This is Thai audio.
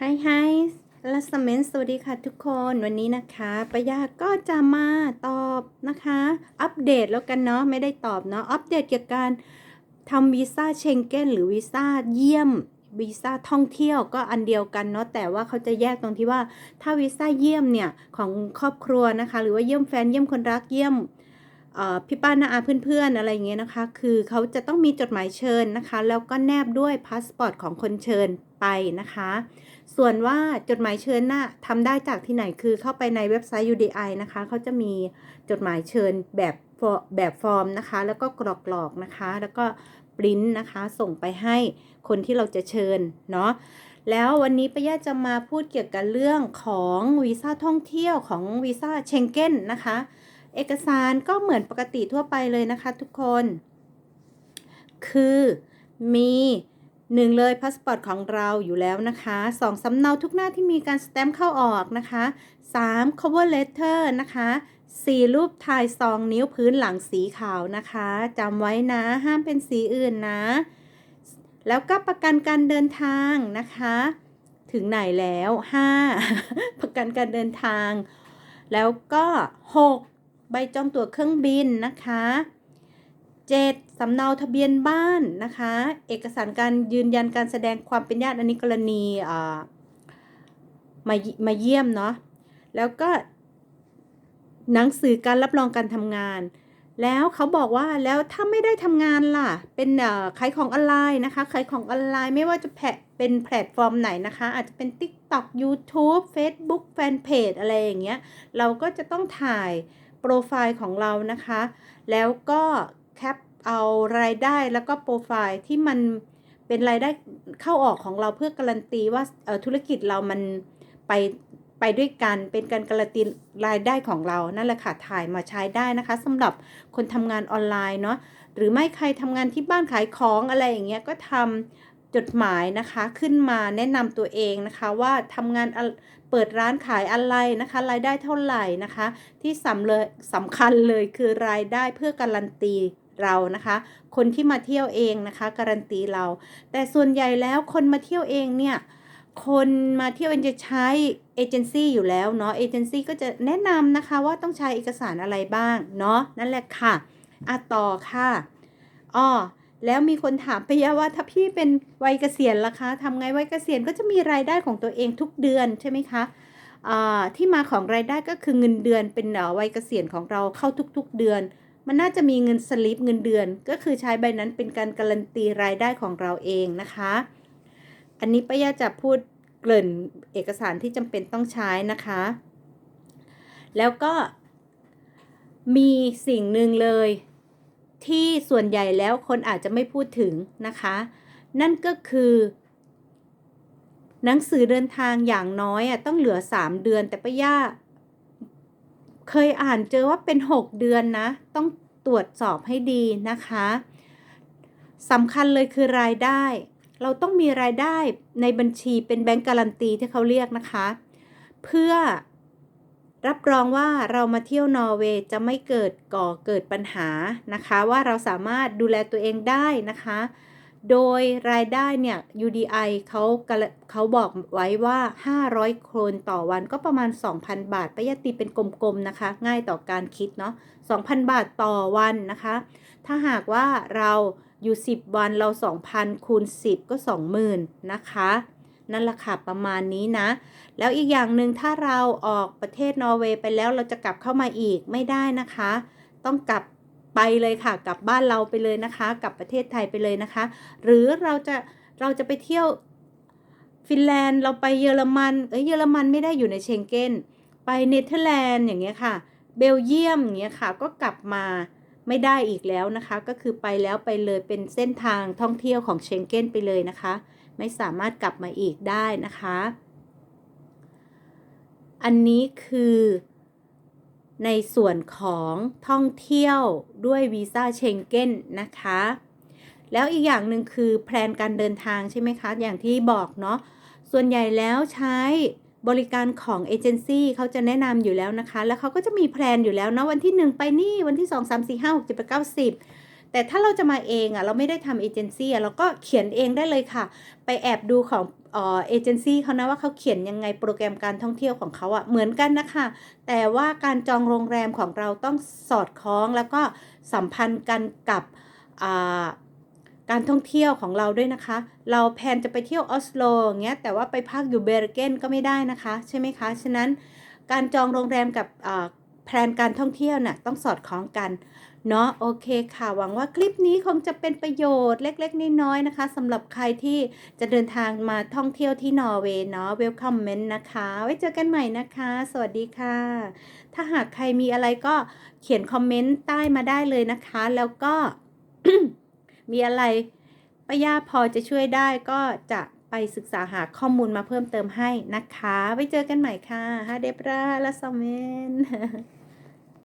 ไฮไฮลัสเมนสวัสดีค่ะทุกคนวันนี้นะคะปะยาก็จะมาตอบนะคะ อัปเดตแล้วกันเนาะไม่ได้ตอบเนาะอัปเดตเกี่ยวกับการทำวีซ่าเชงเก้นหรือวีซ่าเยี่ยมวีซ่าท่องเที่ยวก็อันเดียวกันเนาะแต่ว่าเขาจะแยกตรงที่ว่าถ้าวีซ่าเยี่ยมเนี่ยของครอบครัวนะคะ หรือว่าเยี่ยมแฟนเยี่ยมคนรักเยี่ยม พี่ป้านาอาเพื่อนๆอะไรอย่างเงี้ยนะคะ คือเขาจะต้องมีจดหมายเชิญนะคะ แล้วก็แนบด้วยพาสปอร์ตของคนเชิญไปนะคะ ส่วนว่าจดหมายเชิญน่ะทำได้จากที่ไหนคือเข้าไปในเว็บไซต์ UDI นะคะเขาจะมีจดหมายเชิญแบบฟอแบบฟอร์มนะคะ แล้วก็กรอกกรอกๆนะคะ แล้วก็ปริ้นนะคะ ส่งไปให้คนที่เราจะเชิญเนาะแล้ววันนี้ป้าย่าจะมาพูดเกี่ยวกับเรื่องของวีซ่าท่องเที่ยวของวีซ่าเชงเก้นนะคะ เอกสารก็เหมือนปกติทั่วไปเลยนะคะทุกคน คือมีหนึ่งเลยพาสปอร์ตของเราอยู่แล้วนะคะสองสำเนาทุกหน้าที่มีการสแตมป์เข้าออกนะคะสาม cover letter นะคะสี่รูปถ่ายซองนิ้วพื้นหลังสีขาวนะคะจำไว้นะห้ามเป็นสีอื่นนะ แล้วก็ประกันการเดินทางนะคะ ถึงไหนแล้ว5ประกันการเดินทาง แล้วก็6 ใบจองตั๋วเครื่องบินนะคะ 7. สำเนาทะเบียนบ้านนะคะ เอกสารการยืนยันการแสดงความเป็นญาติอันนี้กรณีมามาเยี่ยมเนาะแล้วก็ หนังสือการรับรองการทำงาน แล้วเขาบอกว่าแล้วถ้าไม่ได้ทำงานล่ะ เป็นขายของออนไลน์นะคะขายของออนไลน์ไม่ว่าจะแพะเป็นแพลตฟอร์มไหนนะคะ อาจจะเป็น TikTok YouTube Facebook Fanpage อะไรอย่างเงี้ย เราก็จะต้องถ่าย โปรไฟล์ของเรานะคะ แล้วก็แคปเอารายได้แล้วก็โปรไฟล์ที่มันเป็นรายได้เข้าออกของเราเพื่อการันตีว่าเอ่อธุรกิจเรามันไปไปด้วยกันเป็นการการันตีรายได้ของเรานั่นแหละค่ะถ่ายมาใช้ได้นะคะสำหรับคนทำงานออนไลน์เนาะหรือไม่ใครทำงานที่บ้านขายของอะไรอย่างเงี้ยก็ทำ จดหมายนะคะขึ้นมาแนะนำตัวเองนะคะว่าทำงานเปิดร้านขายอะไรนะคะรายได้เท่าไหร่นะคะ ที่สำเลยสำคัญเลยคือรายได้เพื่อการันตีเรานะคะ คนที่มาเที่ยวเองนะคะ การันตีเรา แต่ส่วนใหญ่แล้วคนมาเที่ยวเองเนี่ยคนมาเที่ยวเองจะใช้เอเจนซี่อยู่แล้วเนาะเอเจนซี่ก็จะแนะนำนะคะว่าต้องใช้เอกสารอะไรบ้างเนาะนั่นแหละค่ะอะต่อค่ะอ้อ แล้วมีคนถามไปยะว่าถ้าพี่เป็นวัยเกษียณล่ะคะทำไงวัยเกษียณก็จะมีรายได้ของตัวเองทุกเดือนใช่ไหมคะที่มาของรายได้ก็คือเงินเดือนเป็นอ่อวัยเกษียณของเราเข้าทุกๆเดือน มันน่าจะมีเงินสลิปเงินเดือน ก็คือใช้ใบนั้นเป็นการการันตีรายได้ของเราเองนะคะ อันนี้ป้ายาจะพูดเกริ่นเอกสารที่จำเป็นต้องใช้นะคะ แล้วก็มีสิ่งหนึ่งเลย ที่ส่วนใหญ่แล้วคนอาจจะไม่พูดถึงนะคะ นั่นก็คือ หนังสือเดินทางอย่างน้อยอะต้องเหลือ 3 เดือน แต่ป้าย่าเคยอ่านเจอว่าเป็น 6 เดือนนะ ต้องตรวจสอบให้ดีนะคะสำคัญเลยคือรายได้ เราต้องมีรายได้ในบัญชีเป็นแบงก์การันตีที่เขาเรียกนะคะ เพื่อ รับรองว่าเรามาเที่ยวนอร์เวย์จะไม่เกิดก่อเกิดปัญหานะคะ ว่าเราสามารถดูแลตัวเองได้นะคะ โดยรายได้เนี่ย UDI เขาเขาบอกไว้ว่า 500 โครนต่อวันก็ประมาณ 2,000 บาทประหยัดตีเป็นกลมๆนะคะ ง่ายต่อการคิดเนาะ2,000 บาทต่อวันนะคะ ถ้าหากว่าเราอยู่ 10 วันเรา 2,000คูณ10 ก็ 20,000 นะคะ นั่นแหละค่ะประมาณนี้นะ แล้วอีกอย่างหนึ่งถ้าเราออกประเทศนอร์เวย์ไปแล้วเราจะกลับเข้ามาอีกไม่ได้นะคะ ต้องกลับไปเลยค่ะ กลับบ้านเราไปเลยนะคะ กลับประเทศไทยไปเลยนะคะ หรือเราจะเราจะไปเที่ยวฟินแลนด์เราไปเยอรมันเอ้ยเยอรมันไม่ได้อยู่ในเชงเก้นไปเนเธอร์แลนด์อย่างเงี้ยค่ะ เบลเยียมอย่างเงี้ยค่ะก็กลับมาไม่ได้อีกแล้วนะคะ ก็คือไปแล้วไปเลยเป็นเส้นทางท่องเที่ยวของเชงเก้นไปเลยนะคะ ไม่สามารถกลับมาอีกได้นะคะ อันนี้คือในส่วนของท่องเที่ยวด้วยวีซ่าเชงเก้นนะคะ แล้วอีกอย่างหนึ่งคือแพลนการเดินทางใช่ไหมคะ อย่างที่บอกเนาะ ส่วนใหญ่แล้วใช้บริการของเอเจนซี่เขาจะแนะนำอยู่แล้วนะคะ แล้วเขาก็จะมีแพลนอยู่แล้วเนาะวันที่ 1 ไปนี่ วันที่ 2 3 4 5 6 7 8 9 10 แต่ถ้าเราจะมาเองอะเราไม่ได้ทำเอเจนซี่อะเราก็เขียนเองได้เลยค่ะ ไปแอบดูของเอเจนซี่เขานะว่าเขาเขียนยังไงโปรแกรมการท่องเที่ยวของเขาอะเหมือนกันนะคะ แต่ว่าการจองโรงแรมของเราต้องสอดคล้องแล้วก็สัมพันธ์กันกับการท่องเที่ยวของเราด้วยนะคะ เราแพลนจะไปเที่ยวออสโลอย่างเงี้ยแต่ว่าไปพักอยู่เบร์เกนก็ไม่ได้นะคะใช่ไหมคะฉะนั้นการจองโรงแรมกับแพลนการท่องเที่ยวน่ะต้องสอดคล้องกัน เนาะโอเคค่ะ หวังว่าคลิปนี้คงจะเป็นประโยชน์เล็กๆ น้อยๆนะคะสำหรับใครที่จะเดินทางมาท่องเที่ยวที่นอร์เวย์เนาะเวลคัมเมนต์นะคะ ไว้เจอกันใหม่นะคะ สวัสดีค่ะ ถ้าหากใครมีอะไรก็เขียนคอมเมนต์ใต้มาได้เลยนะคะ แล้วก็มีอะไรป้ายาพอจะช่วยได้ก็จะไปศึกษาหาข้อมูลมาเพิ่มเติมให้นะคะ ไว้เจอกันใหม่ค่ะฮาเดบราและซอมเมน